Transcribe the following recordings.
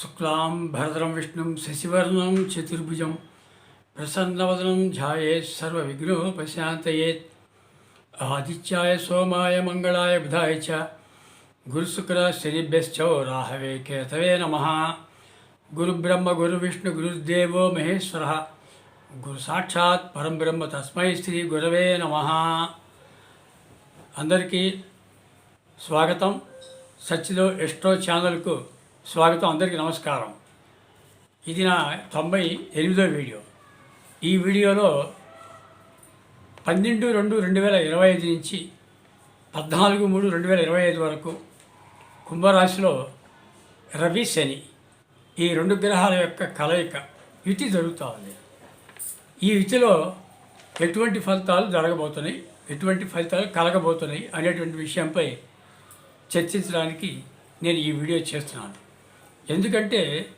శుక్లాం భరద్రం విష్ణుం శశివర్ణం చతుర్భుజం ప్రసన్నవదనం ధ్యాయేత్ సర్వవిఘ్నోపశాంతయేత్ ఆదిత్యాయ సోమాయ మంగళాయ బుధాయ చ గురుశుక్ర శనిభ్యశ్చో రాహవే కేతవే నమ. గురుబ్రహ్మ గురువిష్ణు గురుదేవో మహేశ్వర. గురు సాక్షాత్ పరం బ్రహ్మ తస్మై శ్రీ గురవే నమ. అందరికీ స్వాగతం. సచ్చిదో ఎస్ట్రో ఛానల్కు స్వాగతం అందరికీ నమస్కారం. ఇది నా తొంభై ఎనిమిదో వీడియో. ఈ వీడియోలో పన్నెండు రెండు రెండు వేల ఇరవై ఐదు నుంచి పద్నాలుగు మూడు రెండు వేల ఇరవై ఐదు వరకు కుంభరాశిలో రవి శని ఈ రెండు గ్రహాల యొక్క కలయిక యుతి జరుగుతూ ఉంది. ఈ యుతిలో ఎటువంటి ఫలితాలు జరగబోతున్నాయి ఎటువంటి ఫలితాలు కలగబోతున్నాయి అనేటువంటి విషయంపై చర్చించడానికి నేను ఈ వీడియో చేస్తున్నాను. ఎందుకంటే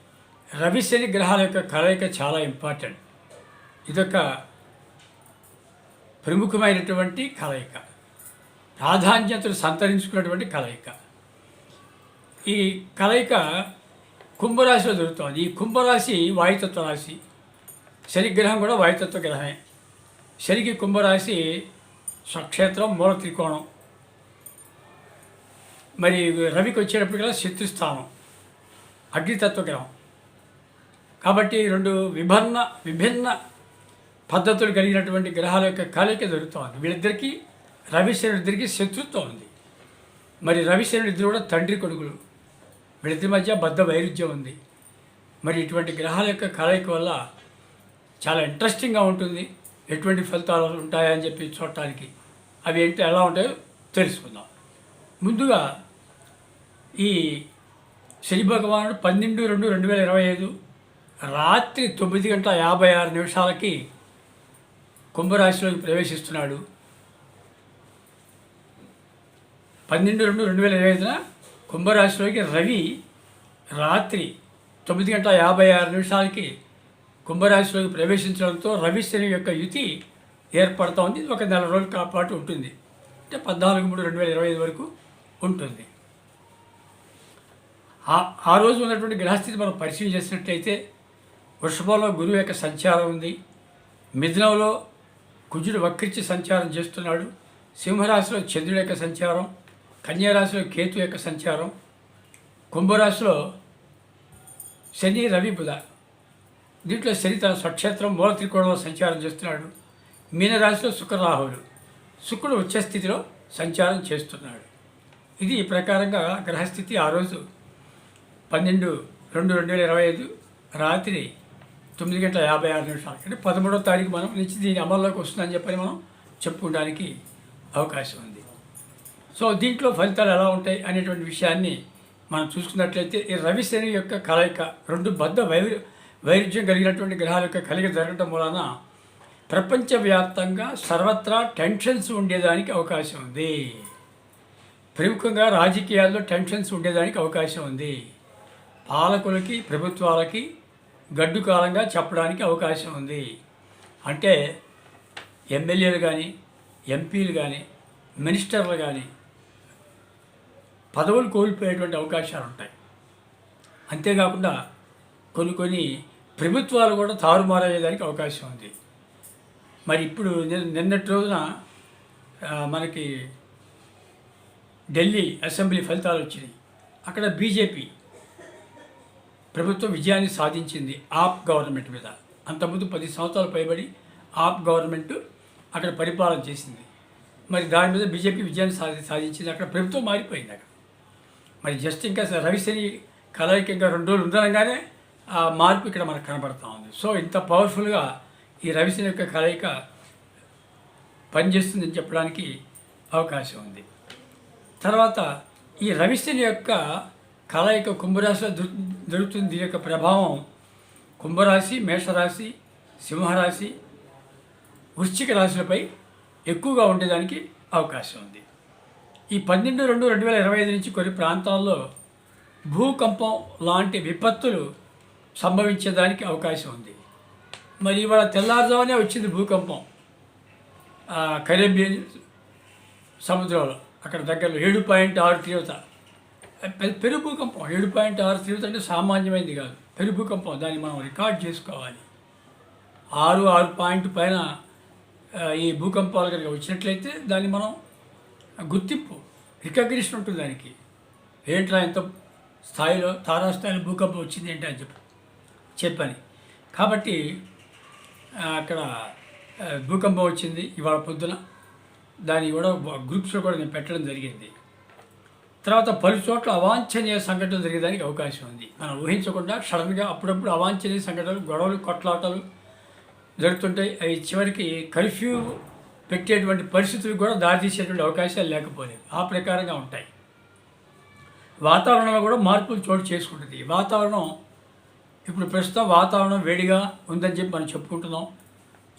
రవి శని గ్రహాల యొక్క కలయిక చాలా ఇంపార్టెంట్. ఇదొక ప్రముఖమైనటువంటి కలయిక. ప్రాధాన్యతను సంతరించుకున్నటువంటి కలయిక. ఈ కలయిక కుంభరాశిలో దొరుకుతుంది ఈ కుంభరాశి వాయుతత్వ రాశి. శనిగ్రహం కూడా వాయుతత్వ గ్రహమే. శనికి కుంభరాశి స్వక్షేత్రం మూల త్రికోణం మరి రవికి వచ్చేటప్పటికల్లా శత్రుస్థానం. అగ్నితత్వ గ్రహం కాబట్టి రెండు విభిన్న విభిన్న పద్ధతులు కలిగినటువంటి గ్రహాల యొక్క కలయిక జరుగుతోంది. వీళ్ళిద్దరికీ రవిశనుడిద్దరికి శత్రుత్వం ఉంది. మరి రవిశనుడిద్దరు కూడా తండ్రి కొడుకులు. వీళ్ళిద్దరి మధ్య బద్ధ వైరుధ్యం ఉంది. మరి ఇటువంటి గ్రహాల యొక్క కలయిక వల్ల చాలా ఇంట్రెస్టింగ్గా ఉంటుంది. ఎటువంటి ఫలితాలు ఉంటాయని చెప్పి చూడటానికి. అవి ఏంటి ఎలా ఉంటాయో తెలుసుకుందాం. ముందుగా ఈ శని భగవానుడు పన్నెండు రెండు రెండు వేల ఇరవై ఐదు రాత్రి తొమ్మిది గంటల యాభై ఆరు నిమిషాలకి కుంభరాశిలోకి ప్రవేశిస్తున్నాడు. పన్నెండు రెండు రెండు వేల ఇరవై ఐదున కుంభరాశిలోకి రవి రాత్రి తొమ్మిది గంటల యాభై ఆరు నిమిషాలకి కుంభరాశిలోకి ప్రవేశించడంతో రవి శని యొక్క యుతి ఏర్పడుతూ ఉంది. ఒక నెల రోజుల పాటు ఉంటుంది. అంటే పద్నాలుగు మూడు రెండు వేల ఇరవై ఐదు వరకు ఉంటుంది. ఆ- ఆ రోజు ఉన్నటువంటి గ్రహస్థితి మనం పరిశీలన చేసినట్లయితే వృషభంలో గురువు యొక్క సంచారం ఉంది. మిథునంలో కుజుడు వక్రించి సంచారం చేస్తున్నాడు. సింహరాశిలో చంద్రుడి యొక్క సంచారం కన్యారాశిలో కేతు యొక్క సంచారం కుంభరాశిలో శని రవి బుధ. దీంట్లో శని తన స్వక్షేత్రం మూల త్రికోణంలో సంచారం చేస్తున్నాడు. మీనరాశిలో శుక్రరాహువులు. శుక్రుడు ఉచ్చ స్థితిలో సంచారం చేస్తున్నాడు. ఇది ఈ ప్రకారంగా గ్రహస్థితి ఆ రోజు పన్నెండు రెండు రెండు వేల ఇరవై ఐదు రాత్రి తొమ్మిది గంటల యాభై ఆరు నిమిషాలు. అంటే పదమూడవ తారీఖు మనం నుంచి దీని అమల్లోకి వస్తుందని చెప్పని మనం చెప్పుకోవడానికి అవకాశం ఉంది. సో దీంట్లో ఫలితాలు ఎలా ఉంటాయి అనేటువంటి విషయాన్ని మనం చూసుకున్నట్లయితే ఈ రవిశని యొక్క కలయిక రెండు బద్ద వైరు వైరుధ్యం కలిగినటువంటి గ్రహాల యొక్క కలిగి జరగడం వలన ప్రపంచవ్యాప్తంగా సర్వత్రా టెన్షన్స్ ఉండేదానికి అవకాశం ఉంది. ప్రముఖంగా రాజకీయాల్లో టెన్షన్స్ ఉండేదానికి అవకాశం ఉంది. పాలకులకి ప్రభుత్వాలకి గడ్డు కాలంగా చెప్పడానికి అవకాశం ఉంది. అంటే ఎమ్మెల్యేలు కానీ ఎంపీలు కానీ మినిస్టర్లు కానీ పదవులు కోల్పోయేటువంటి అవకాశాలు ఉంటాయి. అంతేకాకుండా కొన్ని కొన్ని ప్రభుత్వాలు కూడా తారుమారయ్యేదానికి అవకాశం ఉంది. మరి ఇప్పుడు నిన్నటి రోజున మనకి ఢిల్లీ అసెంబ్లీ ఫలితాలు వచ్చినాయి. అక్కడ బీజేపీ ప్రభుత్వం విజయాన్ని సాధించింది ఆప్ గవర్నమెంట్ మీద. అంతకుముందు పది సంవత్సరాలు పైబడి ఆప్ గవర్నమెంట్ అక్కడ పరిపాలన చేసింది. మరి దాని మీద బీజేపీ విజయాన్ని సాధి సాధించింది. అక్కడ ప్రభుత్వం మారిపోయింది అక్కడ. మరి జస్ట్ ఇంకా రవిశని కలయిక ఇంకా రెండు రోజులు ఉండగానే ఆ మార్పు ఇక్కడ మనకు కనబడతా ఉంది. సో ఇంత పవర్ఫుల్గా ఈ రవిశని యొక్క కలయిక పనిచేస్తుందని చెప్పడానికి అవకాశం ఉంది. తర్వాత ఈ రవిశని యొక్క కలయిక కుంభరాశిలో దొరు- దొరుకుతుంది దీని యొక్క ప్రభావం. కుంభరాశి మేషరాశి సింహరాశి వృశ్చిక రాశులపై ఎక్కువగా ఉండేదానికి అవకాశం ఉంది. ఈ పన్నెండు రెండు రెండు వేల ఇరవై ఐదు నుంచి కొన్ని ప్రాంతాల్లో భూకంపం లాంటి విపత్తులు సంభవించేదానికి అవకాశం ఉంది. మరి ఇవాళ తెల్లారుజామునే వచ్చింది భూకంపం. కరేబియన్ సముద్రంలో అక్కడ దగ్గరలో ఏడు పాయింట్ ఆరు తీవ్రత పెను భూకంపం. ఏడు పాయింట్ ఆరు తీవ్రత అంటే సామాన్యమైనది కాదు. పెను భూకంపం. దాన్ని మనం రికార్డ్ చేసుకోవాలి. ఆరు ఆరు పాయింట్ పైన ఈ భూకంపాలు కనుక వచ్చినట్లయితే దాన్ని మనం గుర్తింపు రికగ్నిషన్ ఉంటుంది దానికి. ఏంట్రా ఎంత స్థాయిలో తారాస్థాయిలో భూకంపం వచ్చింది ఏంటి అని చెప్పి చెప్పని. కాబట్టి అక్కడ భూకంపం వచ్చింది ఇవాళ పొద్దున. దాన్ని కూడా గ్రూప్స్లో కూడా నేను పెట్టడం జరిగింది. తర్వాత పలు చోట్ల అవాంఛనీయ సంఘటనలు జరిగేదానికి అవకాశం ఉంది. మనం ఊహించకుండా సడన్గా అప్పుడప్పుడు అవాంఛనీయ సంఘటనలు గొడవలు కొట్లాటలు జరుగుతుంటాయి. అవి చివరికి కర్ఫ్యూ పెట్టేటువంటి పరిస్థితులు కూడా దారితీసేటువంటి అవకాశాలు లేకపోలేదు. ఆ ప్రకారంగా ఉంటాయి. వాతావరణంలో కూడా మార్పులు చోటు చేసుకుంటుంది. ఈ వాతావరణం ఇప్పుడు ప్రస్తుతం వాతావరణం వేడిగా ఉందని చెప్పి మనం చెప్పుకుంటున్నాం.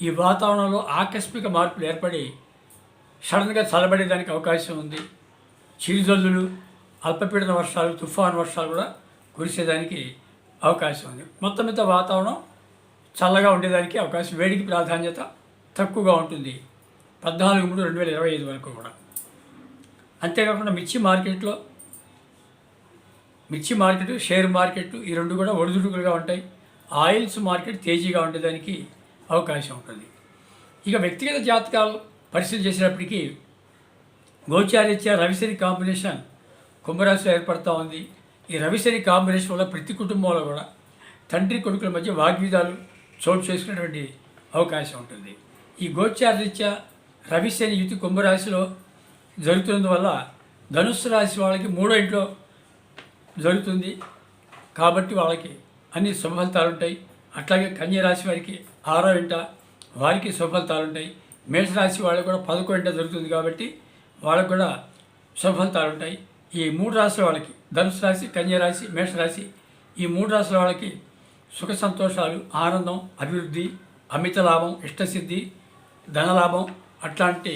ఈ వాతావరణంలో ఆకస్మిక మార్పులు ఏర్పడి సడన్గా చల్లబడేదానికి అవకాశం ఉంది. చిరుజల్లులు అల్పపీడన వర్షాలు తుఫాన్ వర్షాలు కూడా కురిసేదానికి అవకాశం ఉంది. మొత్తం మీద వాతావరణం చల్లగా ఉండేదానికి అవకాశం వేడికి ప్రాధాన్యత తక్కువగా ఉంటుంది. పద్నాలుగు మూడు రెండు వేల ఇరవై ఐదు వరకు కూడా. అంతేకాకుండా మిర్చి మార్కెట్లో మిర్చి మార్కెట్ షేర్ మార్కెట్ ఈ రెండు కూడా ఒడిదుడుకులుగా ఉంటాయి. ఆయిల్స్ మార్కెట్ తేజీగా ఉండేదానికి అవకాశం ఉంటుంది. ఇక వ్యక్తిగత జాతకాలు పరిశీలన చేసినప్పటికీ గోచారిత్య రవిశని కాంబినేషన్ కుంభరాశిలో ఏర్పడుతూ ఉంది. ఈ రవిశని కాంబినేషన్ వల్ల ప్రతి కుటుంబంలో కూడా తండ్రి కొడుకుల మధ్య వాగ్విధాలు చోటు చేసుకునేటువంటి అవకాశం ఉంటుంది. ఈ గోచారిత్య రవిశని యుతి కుంభరాశిలో జరుగుతున్నందువల్ల ధనుస్సు రాశి వాళ్ళకి మూడో ఇంట్లో జరుగుతుంది. కాబట్టి వాళ్ళకి అన్ని శుభఫలితాలు ఉంటాయి. అట్లాగే కన్య రాశి వారికి ఆరో ఇంట వారికి శుభఫలితాలు ఉంటాయి. మేషరాశి వాళ్ళకి కూడా పదకొండు ఇంట జరుగుతుంది కాబట్టి వాళ్ళకు కూడా శుభఫలితాలు ఉంటాయి. ఈ మూడు రాశుల వాళ్ళకి ధనుసు రాశి కన్యరాశి మేషరాశి ఈ మూడు రాశుల వాళ్ళకి సుఖ సంతోషాలు ఆనందం అభివృద్ధి అమిత లాభం ఇష్టసిద్ధి ధనలాభం అట్లాంటి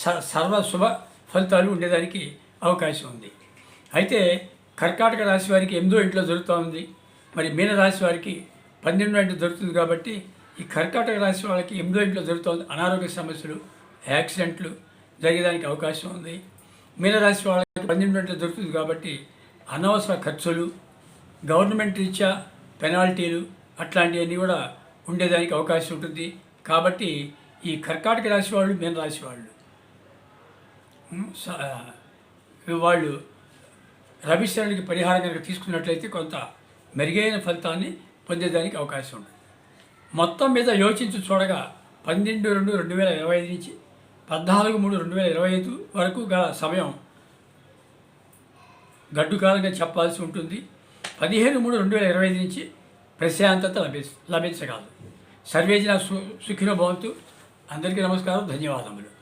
స సర్వ శుభ ఫలితాలు ఉండేదానికి అవకాశం ఉంది. అయితే కర్కాటక రాశి వారికి ఎనిమిదో ఇంట్లో దొరుకుతుంది మరి మీన రాశి వారికి పన్నెండో ఇంట్లో దొరుకుతుంది కాబట్టి ఈ కర్కాటక రాశి వాళ్ళకి ఎనిమిదో ఇంట్లో దొరుకుతుంది అనారోగ్య సమస్యలు యాక్సిడెంట్లు జరిగేదానికి అవకాశం ఉంది. మీనరాశి వాళ్ళకి పన్నెండు గంటలు దొరుకుతుంది కాబట్టి అనవసర ఖర్చులు గవర్నమెంట్ రీత్యా పెనాల్టీలు అట్లాంటివన్నీ కూడా ఉండేదానికి అవకాశం ఉంటుంది. కాబట్టి ఈ కర్కాటక రాశి వాళ్ళు మీన రాశి వాళ్ళు స- వాళ్ళు రవిశరణకి పరిహారం కనుక తీసుకున్నట్లయితే కొంత మెరుగైన ఫలితాన్ని పొందేదానికి అవకాశం ఉంటుంది. మొత్తం మీద యోచించి చూడగా పన్నెండు రెండు రెండు వేల ఇరవై ఐదు నుంచి పద్నాలుగు మూడు రెండు వేల ఇరవై ఐదు వరకు గల సమయం గడ్డుకాలంగా చెప్పాల్సి ఉంటుంది. పదిహేను మూడు రెండు వేల ఇరవై ఐదు నుంచి ప్రశాంతత లభి లభించగలదు. సర్వేజన సు సుఖినో భవంతు. అందరికీ నమస్కారం. ధన్యవాదములు.